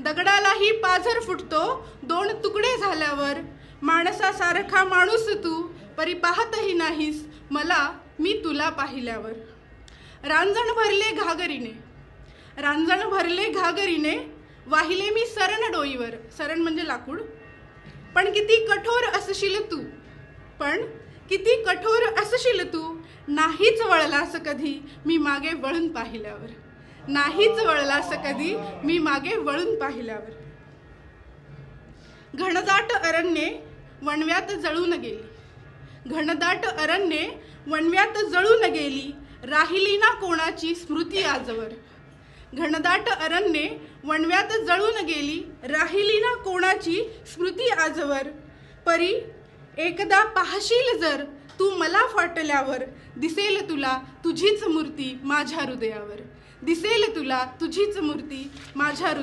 दगडालाही पाझर फुटतो. दोन तुकडे झाल्यावर माणसासारखा माणूस तू परी पाहतही नाहीस. मला मी तुला पाहिल्यावर. रांजण भरले घागरीने. रांजण भरले घागरीने वाहिले मी सरण डोईवर. सरण म्हणजे लाकूड. पण किती कठोर असशील तू. पण किती कठोर असशील तू. नाहीच वळलास कधी. मी मागे वळून पाहिल्यावर. नाहीच वळला असं कधी? मी मागे वळून पाहिल्यावर. घनदाट अरण्ये वणव्यात जळून गेली. घनदाट अरण्ये वणव्यात जळून गेली. राहिली ना कोणाची स्मृती आजवर? घनदाट अरण्ये वणव्यात जळून गेली. राहिली ना कोणाची स्मृती आजवर? परी एकदा पाहशील जर तू मला फाटल्यावर दिसेल तुला तुझीच मूर्ती माझ्या हृदयावर. दिसेल तुला तुझीच मूर्ती माझ्या हृदयावर.